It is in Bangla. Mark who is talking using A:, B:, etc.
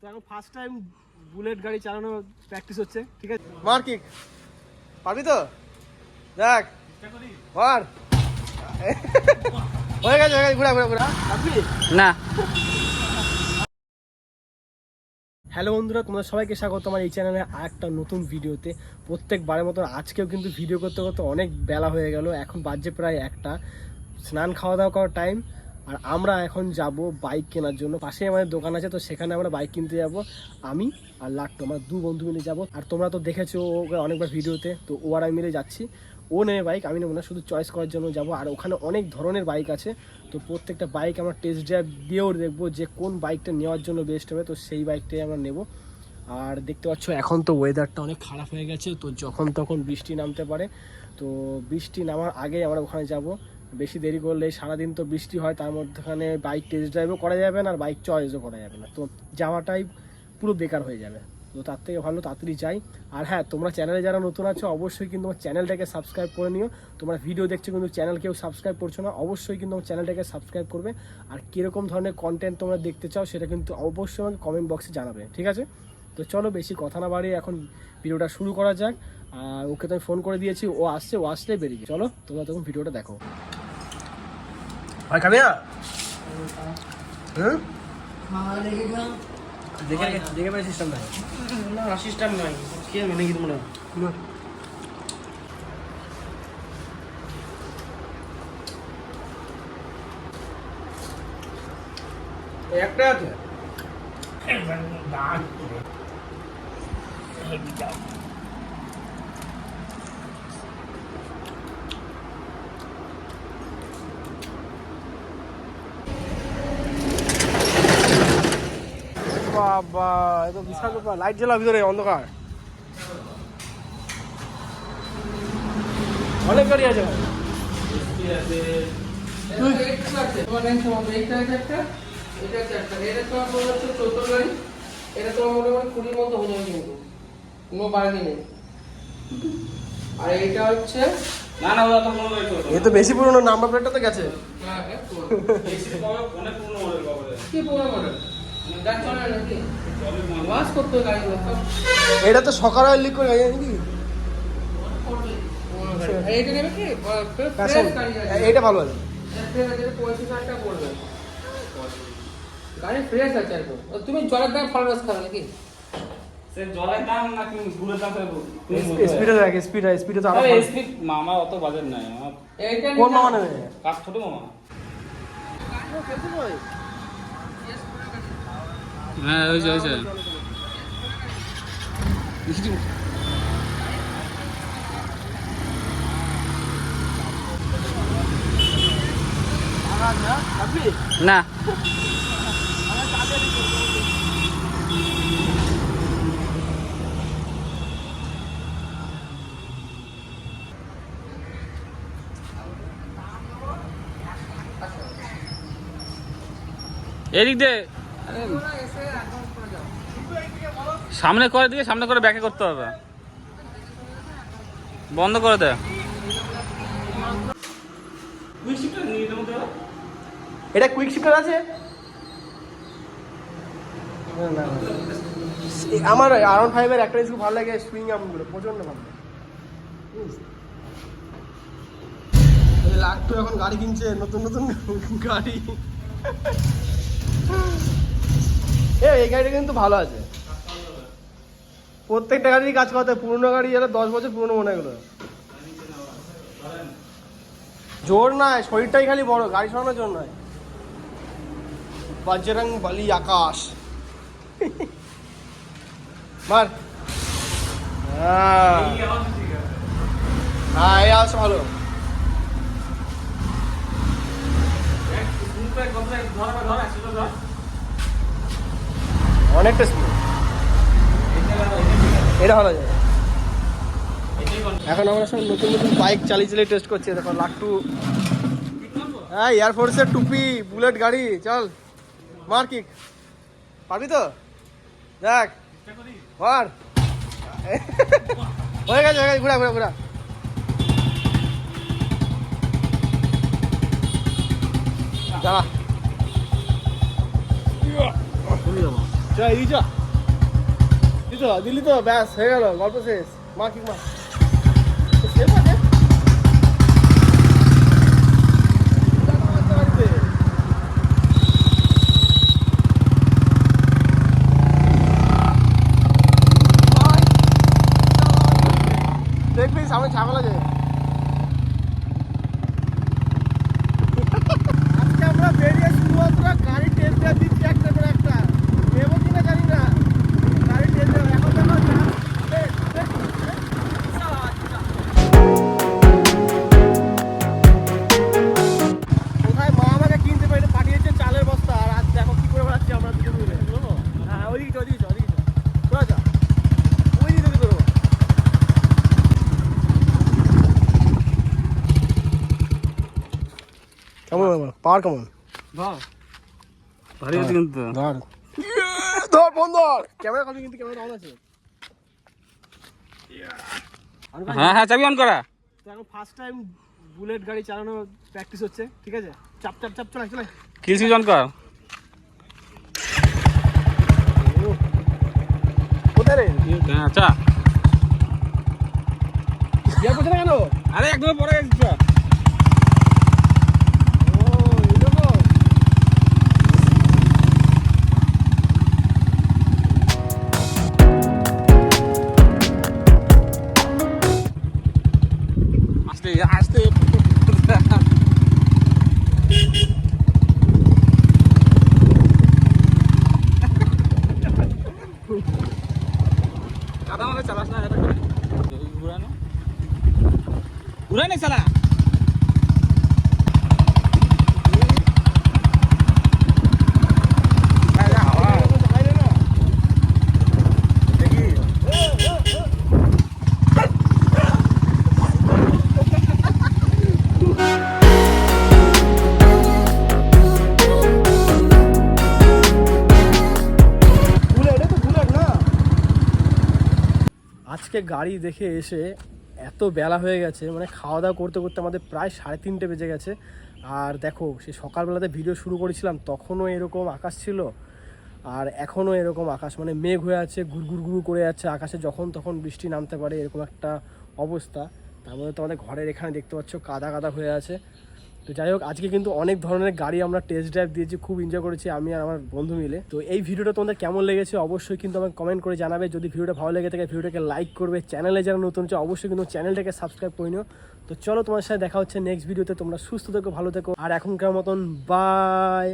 A: তো এখন ফার্স্ট টাইম বুলেট গাড়ি চালানো প্র্যাকটিস হচ্ছে ঠিক আছে? মার কিক পারবি তো? দেখ মার হয়ে গেছে হয়ে গেছে ঘুরা ঘুরা ঘুরা।
B: না।
A: হ্যালো বন্ধুরা তোমরা সবাইকে স্বাগত। আমার এই চ্যানেলে আর একটা নতুন ভিডিওতে প্রত্যেকবারের মতো আজকেও কিন্তু ভিডিও করতে করতে অনেক বেলা হয়ে গেল। এখন বাজে প্রায় একটা। স্নান খাওয়া দাওয়া করার টাইম আর আমরা এখন যাব বাইক কেনার জন্য। পাশে আমাদের দোকান আছে, তো সেখানে আমরা বাইক কিনতে যাব। আমি আর লাট্টু আমরা দু বন্ধু মিলে যাব। আর তোমরা তো দেখেছ ওকে অনেকবার ভিডিওতে, তো ও আর আমি মিলে যাচ্ছি। ও নেবে বাইক আমি নেব না, শুধু চয়েস করার জন্য যাব। আর ওখানে অনেক ধরনের বাইক আছে, তো প্রত্যেকটা বাইক আমরা টেস্ট ড্রাইভ দিয়েও দেখব যে কোন বাইকটা নেওয়ার জন্য বেস্ট হবে, তো সেই বাইকটাই আমরা নেব। আর দেখতে পাচ্ছ, এখন তো ওয়েদারটা অনেক খারাপ হয়ে গেছে, তো যখন তখন বৃষ্টি নামতে পারে। তো বৃষ্টি নামার আগে আমরা ওখানে যাব। বেশি দেরি করলে সারাদিন তো বৃষ্টি হয়, তার মধ্যখানে বাইক টেস্ট ড্রাইভও করা যাবে না আর বাইক চয়েসও করা যাবে না। তো যাওয়াটাই পুরো বেকার হয়ে যাবে। তো তার থেকে ভালো তাড়াতাড়ি যাই। আর হ্যাঁ তোমরা চ্যানেলে যারা নতুন আছো, অবশ্যই কিন্তু আমার চ্যানেলটাকে সাবস্ক্রাইব করে নিও। তোমরা ভিডিও দেখছ কিন্তু চ্যানেল কেউ সাবস্ক্রাইব করছ না, অবশ্যই কিন্তু আমার চ্যানেলটাকে সাবস্ক্রাইব করবে। আর কীরকম ধরনের কন্টেন্ট তোমরা দেখতে চাও, সেটা কিন্তু অবশ্যই আমাকে কমেন্ট বক্সে জানাবে, ঠিক আছে? তো চলো বেশি কথা না বাড়িয়ে এখন ভিডিওটা শুরু করা যাক। আর ওকে তো আমি ফোন করে দিয়েছি, ও আসছে, ও আসলে বেরিয়ে চলো, তোমরা তখন ভিডিওটা দেখো। ভাই খাবি না হুম? দেখে দেখে পাই সিস্টেম নাই
B: না সিস্টেম নাই। কি আমি নাকি তোমরা?
A: একটা আছে। বাবা এ তো বিশাল ব্যাপার। লাইট জ্বালা ভিতরে অন্ধকার। অনেক গাড়ি আছে
C: এটা তোমার মনে হচ্ছে চোদ্দ গাড়ি। এটা তোমার মোটামুটি কুড়ির মতো হয়ে যাবে কিন্তু। কোনো বাড়ি নেই। আর এইটা হচ্ছে
B: না না ওরা তো কোনো নাই তো
A: এ তো বেশি পুরনো নাম্বার প্লেটটা তো গেছে।
C: হ্যাঁ, হ্যাঁ, পুরো।
B: বেশি কমে অনেক পুরনো মডেল পাবে
C: কি পুরো মডেল
A: এটা তো সকালে লিক করে নাকি
C: এইটা নেবে কি
A: Passion।
C: ফ্রেশ গাড়ি আছে
A: এইটা ভালো আছে।
C: পঁয়ত্রিশ হাজার টাকা পড়বে গাড়ি ফ্রেশ আছে আর তুমি জলের দাম ফল রস খাবে নাকি
B: জলের দাম না গুড়ের দাম
A: স্পিডে দেখ স্পিড স্পিডে তো
B: আরও
A: ভালো।
B: মামা অত বাজেট নাই
A: কোন মামা নেবে?
B: কাজ ছোট মামা? হ্যাঁ হয়েছে হয়েছে না। এদিক দে। সামনে করে দিয়ে সামনে করে ব্যাকে করতে হবে। বন্ধ করে দে।
A: এটা কুইক শিফটার আছে? আমার আরন ফাইভের একটা জিনিস খুব ভালো লাগে সুইং আমগুলো প্রচণ্ড ভালো লাগে। লাট্টু এখন গাড়ি কিনছে নতুন নতুন গাড়ি। এই গাড়িটা কিন্তু ভালো আছে। প্রত্যেকটা গাড়িরই কাজ করতে। পুরোনো গাড়ি এরা দশ বছর পুরোনো মনে হয় জোর নয় শরীরটাই খালি বড় গাড়ি চালানোর জন্য নয়। বজরং বলি আকাশ। মার। হ্যাঁ। হ্যাঁ এই আওয়াজ ভালো। অনেকটা স্পিড। এটা ভালো যায়। এখন আমরা সব নতুন নতুন বাইক চালিয়ে চালিয়ে টেস্ট করছি। দেখো, লাকটু। হ্যাঁ এয়ারফোর্সের টুপি বুলেট গাড়ি, চল। মার পারবি তো? দেখ। মার। হয়ে গেছে হয়ে গেছে। ঘুরা ঘুরা ঘুরা। দাঁড়া দিলি তো দিলি তো ব্যাস হয়ে গেল গল্প শেষ মা কি মা দেখবি সামনে ছাগল আছে পাওয়ার কেমন?
B: ভারী কিন্তু।
A: ধর। ধর বন্ধ ধর ক্যামেরা কপি কিন্তু ক্যামেরা অন আছে।
B: হ্যাঁ হ্যাঁ চাবি অন করা।
A: তো এখন ফার্স্ট টাইম বুলেট গাড়ি চালানো প্র্যাকটিস হচ্ছে ঠিক আছে? চাপ চাপ চাপ চলে চলে।
B: কিল সুইচ অন কর।
A: কোথায় রে?
B: হ্যাঁ চা
A: গিয়ার করছে না কেন
B: আরে একদম পরে গেছি আস্তে চালাস না ঘুরানো ঘুরাই নাই চালা?
A: আজকে গাড়ি দেখে এসে এত বেলা হয়ে গেছে মানে খাওয়া দাওয়া করতে করতে আমাদের প্রায় সাড়ে তিনটে বেজে গেছে। আর দেখো, সে সকালবেলাতে ভিডিও শুরু করেছিলাম, তখনও এরকম আকাশ ছিল, আর এখনও এরকম আকাশ মানে মেঘ হয়ে আছে, গুড়গুড় গুড় করে যাচ্ছে আকাশে, যখন তখন বৃষ্টি নামতে পারে, এরকম একটা অবস্থা। তার মধ্যে তোমাদের ঘরের এখানে দেখতে পাচ্ছ, কাদা কাদা হয়ে আছে। তো যাই হোক, আজকে কিন্তু অনেক ধরনের গাড়ি আমরা টেস্ট ড্রাইভ দিয়েছি, খুব এনজয় করেছি আমি আর আমার বন্ধু মিলে। তো এই ভিডিওটা তোমাদের কেমন লেগেছে অবশ্যই কিন্তু আমাকে কমেন্ট করে জানাবে। যদি ভিডিওটা ভালো লেগে থাকে, ভিডিওটাকে লাইক করবে। চ্যানেলে যারা নতুন হচ্ছে অবশ্যই কিন্তু চ্যানেলটাকে সাবস্ক্রাইব করে নিও। তো চলো তোমার সাথে দেখা হচ্ছে নেক্সট ভিডিওতে তোমরা সুস্থ থেকো, ভালো থেকো। আর এখনকার মতন বাই